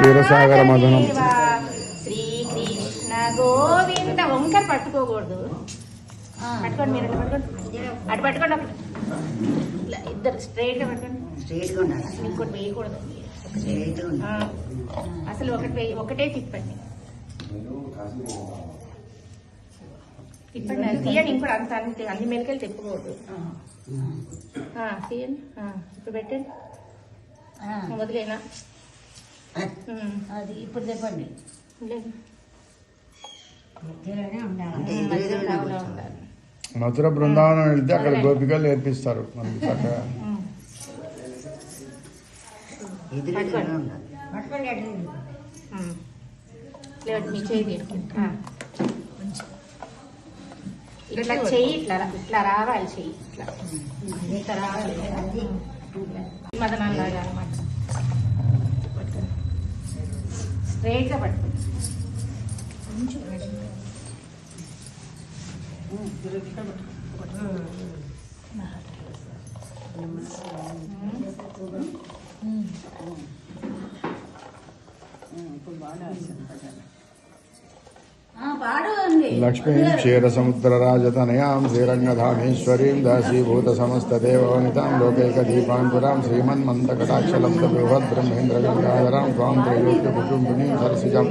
క్షీరసాగర మదనం. శ్రీకృష్ణ గోవింద వంకర పట్టుకోకూడదు పట్టుకోండి మీరు అటు పట్టుకోండి. అటు పట్టుకోండి. ఇద్దరు స్ట్రేట్గా ఉండాలి? అసలు ఇంకోటి వేయకూడదు. స్ట్రేట్గా ఆ, ఉండాలి అసలు ఒకటి ఒకటే తిప్పండి. తిప్పండి. అది తీయండి ఇంకోటి. అంత అంతే అన్ని మెలకలు తిప్పకూడదు. తీయండి. ఇప్పుడు పెట్టండి. వదిలేనా? అది ఇప్పుడు చెప్పండి. ఉండాలి. మధుర బృందావనం వెళ్తే అక్కడ గోపికలు నేర్పిస్తారు. మనకి చక్కగా. ఇట్లా చెయ్యి ఇట్లా ఇట్లా రావాలి చెయ్యి ఇట్లా ఇట్లా రావాలి మదనంలాగా అనమాట స్ట్రైట్గా లక్ష్మీం క్షీర సముద్ర రాజతనయాం శ్రీరంగధామేశ్వరీం దాసీభూత సమస్త దేవవనితాం లోకైక దీపాంకురాం శ్రీమన్మందకటాక్షలంత బృహద్ బ్రహ్మేంద్ర గంగాధరాం స్వాం త్రైలోక్య కుటుంబినీం సరసిజం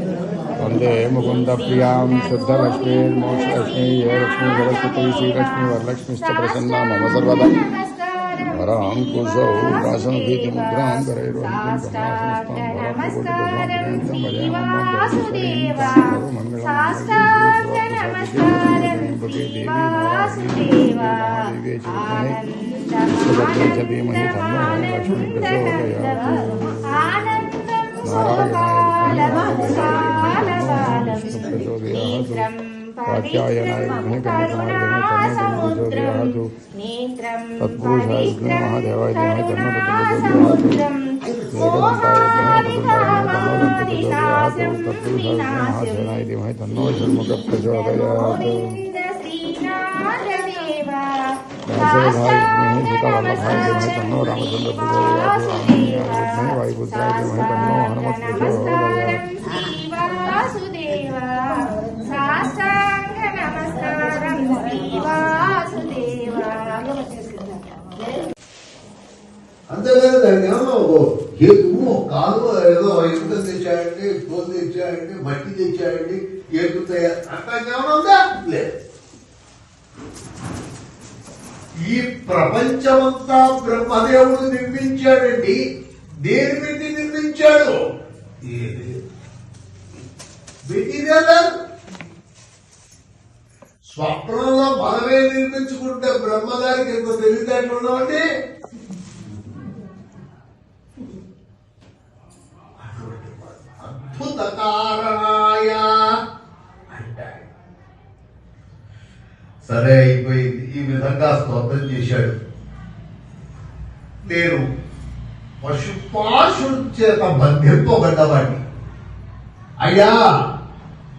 वंदे मुकुन्दप्रियाँ शुद्धलक्ष्मीर्मोक्षलक्ष्मी ये लक्ष्मी सरस्वती श्रीलक्ष्मी वरलक्ष्मीश्च प्रसन्ना मम सर्वदा वरां वाक्यायनायजो तत्पुरुषाय महादेवाय तत्पुरुषाय धीमहि तन्नो शर्मकप्रचोदयात् जय भाई मैं सीता वाला भाई जय भाई तन्नो रामचंद्र पूजा वायुपुत्राय जय भाई तन्नो हनुमत पूजा అంతేగాని దాన్ని ఏమో కాలు ఏదో ఇసుక తెచ్చాయండి తోలు తెచ్చాయండి మట్టి తెచ్చాయండి ఏకుతాయి అట్లా ఏమైనా ఉందా? లేదు. ఈ ప్రపంచమంతా బ్రహ్మదేవుడు నిర్మించాడండి. దేని పెట్టి నిర్మించాడు? మెటీరియల్ స్వప్నంలో మనమే నిర్మించుకుంటే బ్రహ్మగారికి ఎంత తెలివితేటలు ఉన్నామండి? కారణాయ అంటాడు. సరే అయిపోయింది. ఈ విధంగా స్తోత్రం చేశాడు. నేను పశుపాశుల చేత బంధింపబడ్డవాడిని అయ్యా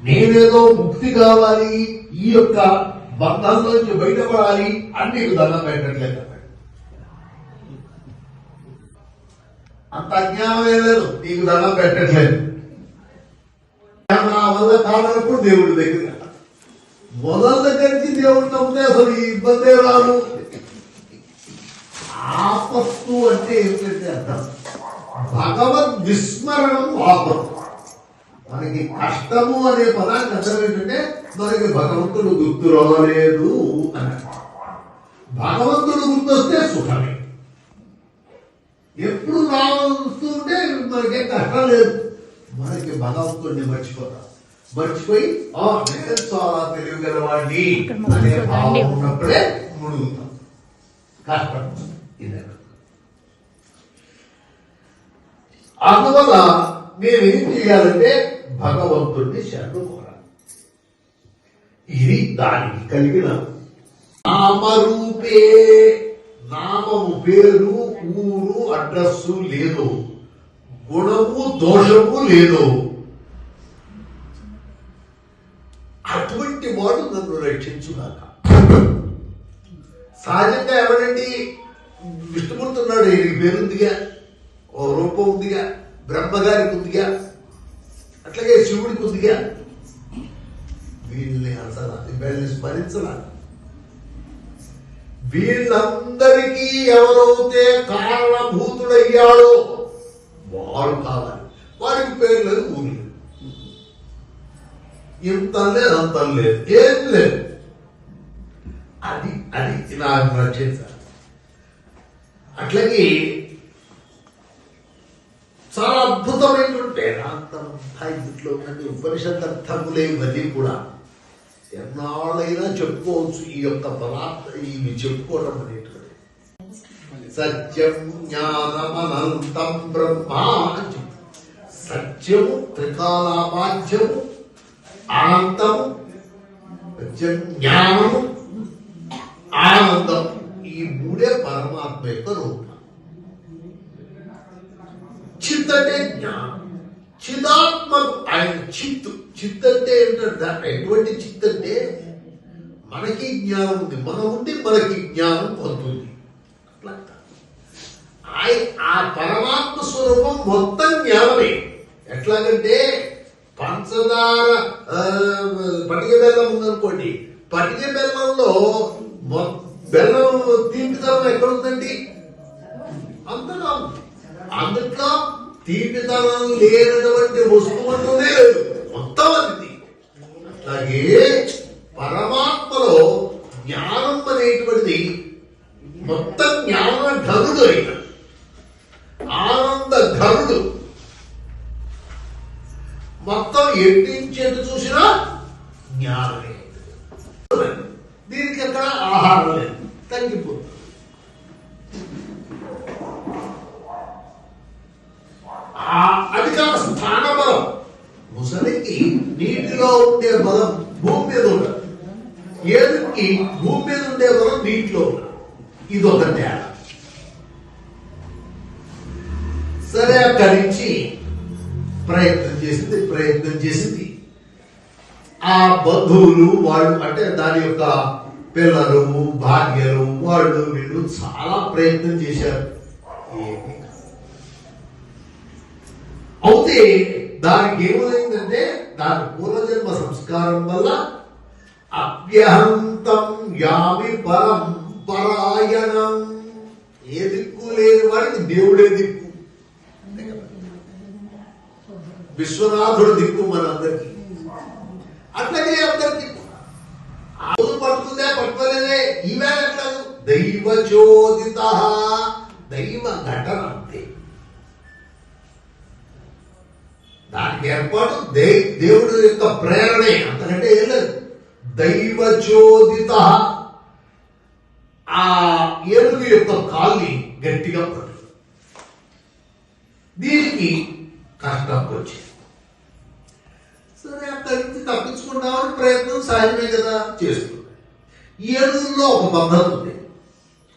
నేనేదో ముక్తి కావాలి ఈ యొక్క బంధం నుంచి బయటపడాలి అని నీకు దండం పెట్టట్లేదు. అంత అజ్ఞానమే లేదు నీకు దండం పెట్టట్లేదు. నా వల్ల కాదనప్పుడు దేవుడి దగ్గర. మొదల దగ్గర నుంచి దేవుడు ఉంటే అసలు ఈ ఇబ్బందే రాదు. ఆపత్తు అంటే ఏంటంటే అర్థం భగవద్ విస్మరణం ఆపత్తు. మనకి కష్టము అనే పదానికి అర్థం ఏంటంటే మనకి భగవంతుడు గుర్తు రాలేదు అని భగవంతుడు గుర్తొస్తే సుఖమే. ఎప్పుడు రావస్తుంటే మనకేం కష్టం లేదు. మనకి భగవంతుడిని మర్చిపోతాం మర్చిపోయి ఆ నేను చాలా తెలియగలవాడిని అనే భావం ఉన్నప్పుడే మునుగుతాం. కష్టం. ఇదే. అందువల్ల మేమేం చేయాలంటే భగవంతుడిని శరణు కోరాలి. ఇది దానికి కలిగిన నామరూపే నామము పేరు ఊరు అడ్రస్సు లేదు. గుణము దోషము లేదు. అటువంటి వాడు నన్ను రక్షించుగాక. సహజంగా ఎవరండి? విష్ణుమూర్తి ఉన్నాడు ఈయనకి పేరుందిగా ఓ రూపం ఉందిగా బ్రహ్మగారికి ఉందిగా అట్లాగే శివుడికి ఉందిగా. వీళ్ళని అసలు వీళ్ళని స్మరించలా వీళ్ళందరికీ ఎవరైతే కారణభూతుడయ్యాడో వాడు కావాలి వాడికి పేరు లేదు ఊరు లేదు. ఇంత లేదు అంత లేదు ఏం లేదు. అది అది నాకు రక్షించాలి అట్లాగే చాలా అద్భుతమైనటువంటి వేదాంతం ఇంట్లో ఉన్నది ఉపనిషత్ అర్థములే ఇవన్నీ కూడా ఎన్నాళ్ళైనా చెప్పుకోవచ్చు. ఈ యొక్క పదార్థ ఇవి చెప్పుకోవడం అనేటువంటి సత్యం జ్ఞానమనంతం బ్రహ్మ అని చెప్పు. సత్యము త్రికాలాపాధ్యము ఆనందము సత్యం జ్ఞానము ఆనందం ఈ మూడే పరమాత్మ యొక్క రూపం. చిత్ అంటే జ్ఞానం. చిదాత్మకు ఆయన చిత్తు. చిత్ అంటే ఏంటంటే ఎటువంటి చిత్ అంటే మనకి జ్ఞానం ఉంది మనం ఉండి మనకి జ్ఞానం పొందుతుంది. ఆ పరమాత్మ స్వరూపం మొత్తం జ్ఞానమే. ఎట్లాగంటే పంచదార పటిక బెల్లం ఉందనుకోండి పటిక బెల్లంలో మొ- బెల్లం తీపితనం ఎక్కడ ఉందండి అంతగా ఉంది అందుట్లో తీపితనం లేనటువంటి వస్తువు అంటూనే లేదు. మొత్తం అది. అలాగే పరమాత్మ జ్ఞానం అనేటువంటిది మొత్తం జ్ఞాన ఘనుడు అయిన ఆనంద ఘనుడు మొత్తం ఎట్టించేది చూసినా జ్ఞానమే దీనికి అక్కడ ఆహారం లేదు తగ్గిపోతుంది ఆ అధికార స్థాన బలం ముసలికి నీటిలో ఉండే బలం భూమి మీద ఉండదు. ఏనుగుకి భూమి మీద ఉండే బలం నీటిలో ఉండదు. ఇది ఒక తేడా. సరే అక్కడి నుంచి ప్రయత్నం చేసింది ప్రయత్నం చేసింది. ఆ బంధువులు వాళ్ళు అంటే దాని యొక్క పిల్లలు భార్యలు వాళ్ళు వీళ్ళు చాలా ప్రయత్నం చేశారు. అయితే దానికి ఏమైందంటే దాని పూర్వజన్మ సంస్కారం వల్ల అభ్యహంతం యామి పరం పరాయణం. ఏ దిక్కు లేని వాడికి దేవుడే దిక్కు. విశ్వనాథుడు దిక్కు మనందరికి. అట్లాగే అందరికి ఆవులు పడుతుందే పట్టుకోలేదే ఈవేళ దైవ చోదిత. దైవ ఘటన అంతే. దానికి ఏర్పాటు దే- దేవుడు యొక్క ప్రేరణే. అంతకంటే ఏం లేదు. దైవచోదిత ఆ ఏనుగు యొక్క కాల్ని గట్టిగా పట్టు దీనికి కష్టం వచ్చింది. సరే అక్కడి నుంచి తప్పించుకుందామని ప్రయత్నం సహజమే కదా చేస్తుంది. ఏనుగుల్లో ఒక బంధం ఉంది.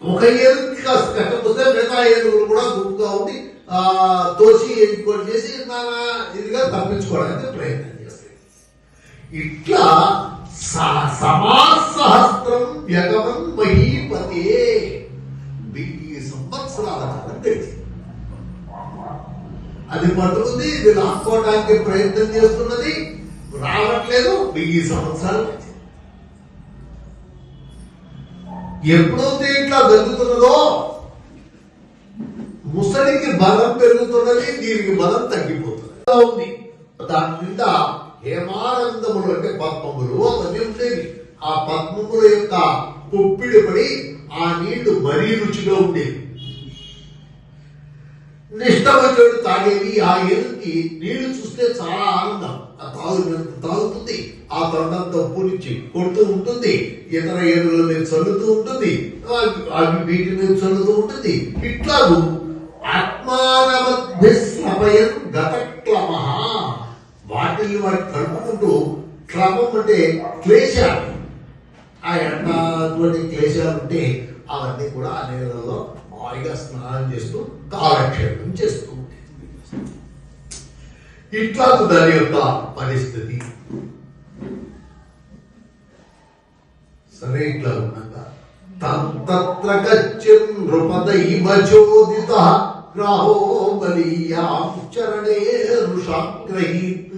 ఒక ఏనుగుకి కాస్త కష్టం వస్తే మిగతా ఏనుగులు కూడా గుంపుగా ఉండి తోసి ఇంకోటి చేసి నానా ఇదిగా తప్పించుకోవడానికి ప్రయత్నం చేస్తాయి. ఇట్లా స- సమాసహస్రం వ్యగమన్ మహీపతే. వెయ్యి సంవత్సరాల కాలం గడిచింది. అది పట్టుకుంది ఇది రాసుకోవడానికి ప్రయత్నం చేస్తున్నది. రావట్లేదు వెయ్యి సంవత్సరాలు ఎప్పుడైతే ఇట్లా జరుగుతున్నదో ముసలికి బలం పెరుగుతున్నది దీనికి బలం తగ్గిపోతుంది. ఉంది. దాని మీద హేమానందములు అంటే పద్మములు. అవన్నీ ఉండేవి. ఆ పద్మముల యొక్క పుప్పిడి పడి ఆ నీళ్ళు మరీ రుచిగా ఉండేవి. నిష్టమైన తాగేది ఆ ఏనుగుకి నీళ్ళు చూస్తే చాలా ఆనందం. ఆ తాగు తాగుతుంది. ఆ తొండంతో పూరించి కొడుతూ ఉంటుంది. ఇతర ఏనుగుల మీద చల్లుతూ ఉంటుంది. అవి- అవి వీటి మీద చల్లుతూ ఉంటుంది. ఇట్లా ఆత్మానమధ్యస్లపయం గతక్లమ. వాటిని వాటి కలుపుకుంటూ క్రమం అంటే క్లేశాలు. ఆ ఎండ క్లేశాలు ఉంటే అవన్నీ కూడా ఆ నీళ్ళలో హాయిగా స్నానం చేస్తూ కాలక్షేపం చేస్తూ ఇట్లా దాని యొక్క పరిస్థితి. సరే ఇట్లా ఉండగా తత్ర గచ్చన్ నృపదైవ చోదిత గ్రాహో బలీయాం చరణే రుషాగ్రహీత